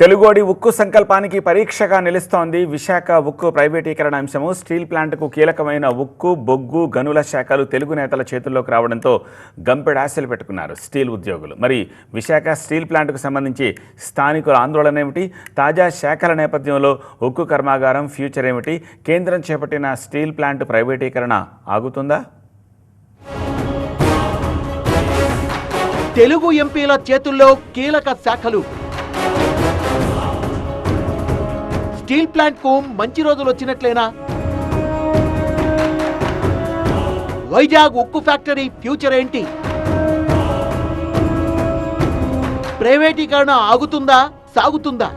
తెలుగోడి ఉక్కు సంకల్పానికి పరీక్షగా నిలుస్తోంది విశాఖ ఉక్కు ప్రైవేటీకరణ అంశము. స్టీల్ ప్లాంట్కు కీలకమైన ఉక్కు బొగ్గు గనుల శాఖలు తెలుగు నేతల చేతుల్లోకి రావడంతో గంపెడాశలు పెట్టుకున్నారు స్టీల్ ఉద్యోగులు. మరి విశాఖ స్టీల్ ప్లాంట్కు సంబంధించి స్థానికుల ఆందోళన ఏమిటి? తాజా శాఖల నేపథ్యంలో ఉక్కు కర్మాగారం ఫ్యూచర్ ఏమిటి? కేంద్రం చేపట్టిన స్టీల్ ప్లాంట్ ప్రైవేటీకరణ ఆగుతుందా? తెలుగు ఎంపీల చేతుల్లో కీలక శాఖలు స్టీల్ ప్లాంట్కు మంచి రోజులు వచ్చినట్లేనా? వైజాగ్ ఉక్కు ఫ్యాక్టరీ ఫ్యూచర్ ఏంటి? ప్రైవేటీకరణ ఆగుతుందా సాగుతుందా?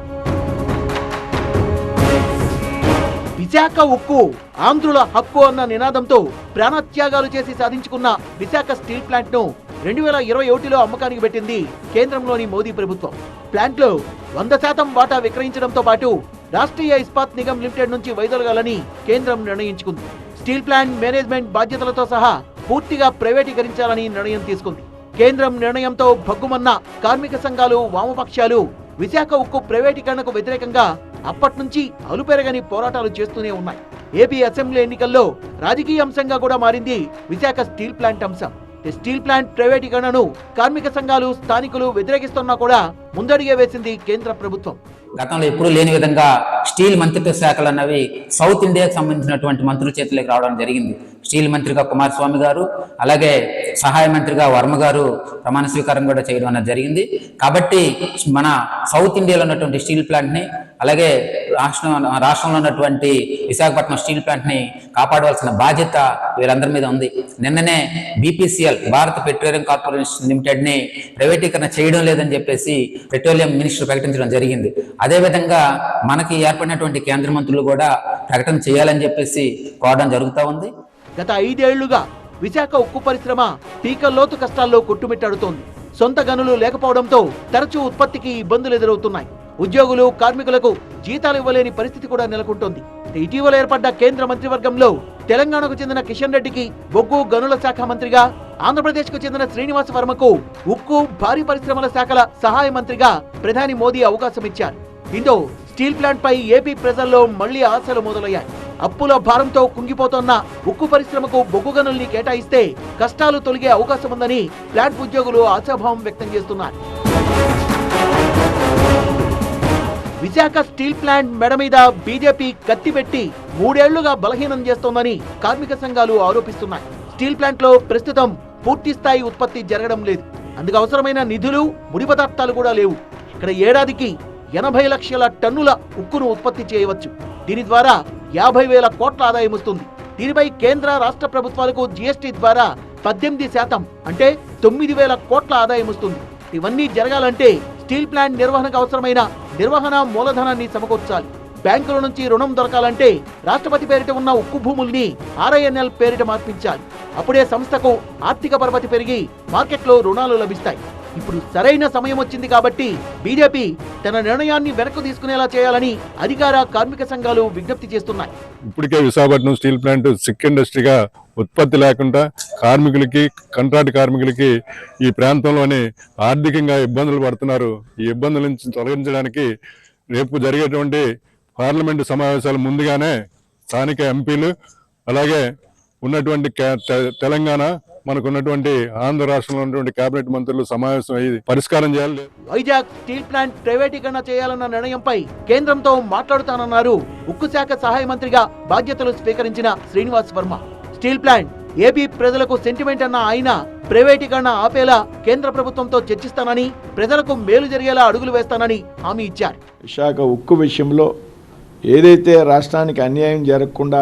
విశాఖ ఉక్కు ఆంధ్రుల హక్కు అన్న నినాదంతో ప్రాణత్యాగాలు చేసి సాధించుకున్న విశాఖ స్టీల్ ప్లాంట్ను రెండు వేల ఇరవై ఒకటిలో అమ్మకానికి పెట్టింది కేంద్రంలోని మోదీ ప్రభుత్వం. ప్లాంట్లో వంద శాతం వాటా విక్రయించడంతో పాటు రాష్ట్రీయ ఇస్పాత్ నిగమ్ లిమిటెడ్ నుంచి వైదొలగాలని కేంద్రం నిర్ణయించుకుంది. స్టీల్ ప్లాంట్ మేనేజ్మెంట్ బాధ్యతలతో సహా పూర్తిగా ప్రైవేటీకరించాలని నిర్ణయం తీసుకుంది. కేంద్రం నిర్ణయంతో భగ్గుమన్న కార్మిక సంఘాలు వామపక్షాలు విశాఖ ఉక్కు ప్రైవేటీకరణకు వ్యతిరేకంగా అప్పటి నుంచి అలుపెరగని పోరాటాలు చేస్తూనే ఉన్నాయి. ఏపీ అసెంబ్లీ ఎన్నికల్లో రాజకీయ అంశంగా కూడా మారింది విశాఖ స్టీల్ ప్లాంట్ అంశం. స్టీల్ ప్లాంట్ ప్రైవేటీకరణను కార్మిక సంఘాలు స్థానికులు వ్యతిరేకిస్తున్నా కూడా ముందడిగే వేసింది కేంద్ర ప్రభుత్వం. గతంలో ఎప్పుడూ లేని విధంగా స్టీల్ మంత్రిత్వ శాఖలు అన్నవి సౌత్ ఇండియాకి సంబంధించినటువంటి మంత్రుల చేతిలోకి రావడం జరిగింది. స్టీల్ మంత్రిగా కుమారస్వామి గారు అలాగే సహాయ మంత్రిగా వర్మ గారు ప్రమాణ స్వీకారం కూడా చేయడం అనేది జరిగింది. కాబట్టి మన సౌత్ ఇండియాలో ఉన్నటువంటి స్టీల్ ప్లాంట్ని అలాగే రాష్ట్రం రాష్ట్రంలో ఉన్నటువంటి విశాఖపట్నం స్టీల్ ప్లాంట్ని కాపాడవలసిన బాధ్యత వీరందరి మీద ఉంది. నిన్ననే బీపీసీఎల్ భారత పెట్రోలియం కార్పొరేషన్ లిమిటెడ్ని ప్రైవేటీకరణ చేయడం లేదని చెప్పేసి పెట్రోలియం మినిస్టర్ ప్రకటించడం జరిగింది. అదేవిధంగా మనకి ఏర్పడినటువంటి కేంద్ర మంత్రులు కూడా ప్రకటన చేయాలని చెప్పేసి కోరడం జరుగుతూ ఉంది. గత ఐదేళ్ళుగా విశాఖ ఉక్కు పరిశ్రమ పీకల్లోతు కష్టాల్లో కొట్టుమిట్టాడుతోంది. సొంత గనులు లేకపోవడంతో తరచూ ఉత్పత్తికి ఇబ్బందులు ఎదురవుతున్నాయి. ఉద్యోగులు కార్మికులకు జీతాలు ఇవ్వలేని పరిస్థితి కూడా నెలకొంటోంది. ఇటీవల ఏర్పడ్డ కేంద్ర మంత్రివర్గంలో తెలంగాణకు చెందిన కిషన్ రెడ్డికి బొగ్గు గనుల శాఖ మంత్రిగా ఆంధ్రప్రదేశ్కు చెందిన శ్రీనివాస వర్మకు ఉక్కు భారీ పరిశ్రమల శాఖల సహాయ మంత్రిగా ప్రధాని మోదీ అవకాశం ఇచ్చారు. దీంతో స్టీల్ ప్లాంట్ పై ఏపీ ప్రజల్లో మళ్ళీ ఆశలు మొదలయ్యాయి. అప్పుల భారంతో కుంగిపోతున్న ఉక్కు పరిశ్రమకు బొగ్గు గనుల్ని కేటాయిస్తే కష్టాలు తొలగే అవకాశం ఉందని ప్లాంట్ ఉద్యోగులు ఆశాభావం వ్యక్తం చేస్తున్నారు. విశాఖ స్టీల్ ప్లాంట్ మెడ మీద బీజేపీ కత్తిపెట్టి మూడేళ్ళుగా బలహీనం చేస్తోందని కార్మిక సంఘాలు ఆరోపిస్తున్నాయి. స్టీల్ ప్లాంట్లో ప్రస్తుతం పూర్తి స్థాయి ఉత్పత్తి జరగడం లేదు. అందుకు అవసరమైన నిధులు ముడి పదార్థాలు కూడా లేవు. ఇక్కడ ఏడాదికి ఎనభై లక్షల టన్నుల ఉక్కును ఉత్పత్తి చేయవచ్చు. దీని ద్వారా యాభై వేల కోట్ల ఆదాయం వస్తుంది. దీనిపై కేంద్ర రాష్ట్ర ప్రభుత్వాలకు జీఎస్టీ ద్వారా పద్దెనిమిది శాతం అంటే తొమ్మిది వేల కోట్ల ఆదాయం వస్తుంది. ఇవన్నీ జరగాలంటే స్టీల్ ప్లాంట్ నిర్వహణకు అవసరమైన నిర్వహణ మూలధనాన్ని సమకూర్చాలి. బ్యాంకుల నుంచి రుణం దొరకాలంటే రాష్ట్రపతి పేరిట ఉన్న ఉక్కు భూముల్ని ఆర్ఐఎన్ఎల్ పేరిట మార్పించాలి. అప్పుడే సంస్థకు ఆర్థిక పరపతి పెరిగి మార్కెట్లో రుణాలు లభిస్తాయి. ఇప్పుడు సరైన సమయం వచ్చింది కాబట్టి బీజేపీ తన నిర్ణయాన్ని వెనక్కు తీసుకునేలా చేయాలని అధికార కార్మిక సంఘాలు విజ్ఞప్తి చేస్తున్నాయి. ఇప్పటికే విశాఖపట్నం స్టీల్ ప్లాంట్ సిక్ ఇండస్ట్రీగా ఉత్పత్తి లేకుండా కార్మికులకి కంట్రాక్ట్ కార్మికులకి ఈ ప్రాంతంలోని ఆర్థికంగా ఇబ్బందులు పడుతున్నారు. ఈ ఇబ్బందుల నుంచి తొలగించడానికి రేపు జరిగేటువంటి పార్లమెంటు సమావేశాలు ముందుగానే స్థానిక ఎంపీలు అలాగే ఉన్నటువంటి తెలంగాణ మనకు ఉన్నటువంటి ఆంధ్ర రాష్ట్రంలో ఉన్నటువంటి కేబినెట్ మంత్రులు సమావేశం అయ్యి పరిష్కారం చేయాలి. వైజాగ్ స్టీల్ ప్లాంట్ ప్రైవేటీకరణ చేయాలన్న నిర్ణయంపై కేంద్రంతో మాట్లాడుతానన్నారు. ఉక్కు శాఖ సహాయ మంత్రిగా బాధ్యతలు స్వీకరించిన Srinivas Varma. Steel plant AP ప్రజలకు సెంటిమెంట్ అన్న ఆయన ప్రైవేటీకరణ ఆపేలా కేంద్ర ప్రభుత్వంతో చర్చిస్తానని ప్రజలకు మేలు జరిగేలా అడుగులు వేస్తానని హామీ ఇచ్చారు. విశాఖ ఉక్కు విషయంలో ఏదైతే రాష్ట్రానికి అన్యాయం జరగకుండా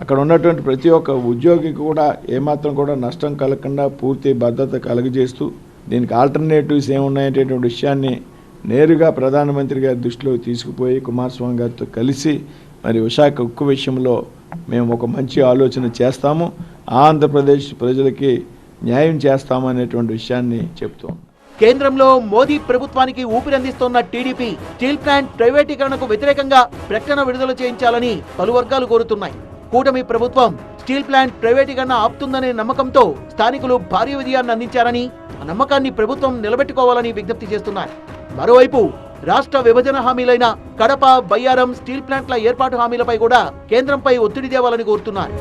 అక్కడ ఉన్నటువంటి ప్రతి ఒక్క ఉద్యోగికి కూడా ఏమాత్రం కూడా నష్టం కలగకుండా పూర్తి భద్రత కలుగజేస్తూ దీనికి ఆల్టర్నేటివ్స్ ఏమున్నాయనేటువంటి విషయాన్ని నేరుగా ప్రధానమంత్రి గారి దృష్టిలో తీసుకుపోయి కుమారస్వామి గారితో కలిసి మరి విశాఖ ఉక్కు విషయంలో మేము ఒక మంచి ఆలోచన చేస్తాము. ఆంధ్రప్రదేశ్ ప్రజలకి న్యాయం చేస్తామనేటువంటి విషయాన్ని చెప్తాం కేంద్రంలో మోదీ ప్రభుత్వానికి ఊపిరందిస్తోన్న టీడీపీ స్టీల్ ప్లాంట్ ప్రైవేటీకరణకు వ్యతిరేకంగా ప్రకటన విడుదల చేయించాలని పలు వర్గాలు కోరుతున్నాయి. కూటమి ప్రభుత్వం స్టీల్ ప్లాంట్ ప్రైవేటీకరణ ఆపుతుందనే నమ్మకంతో స్థానికులు భారీ విజయాన్ని అందించారని ఆ నమ్మకాన్ని ప్రభుత్వం నిలబెట్టుకోవాలని విజ్ఞప్తి చేస్తున్నారు. మరోవైపు రాష్ట్ర విభజన హామీలైన కడప బయ్యారం స్టీల్ ప్లాంట్ల ఏర్పాటు హామీలపై కూడా కేంద్రంపై ఒత్తిడి తేవాలని కోరుతున్నారు.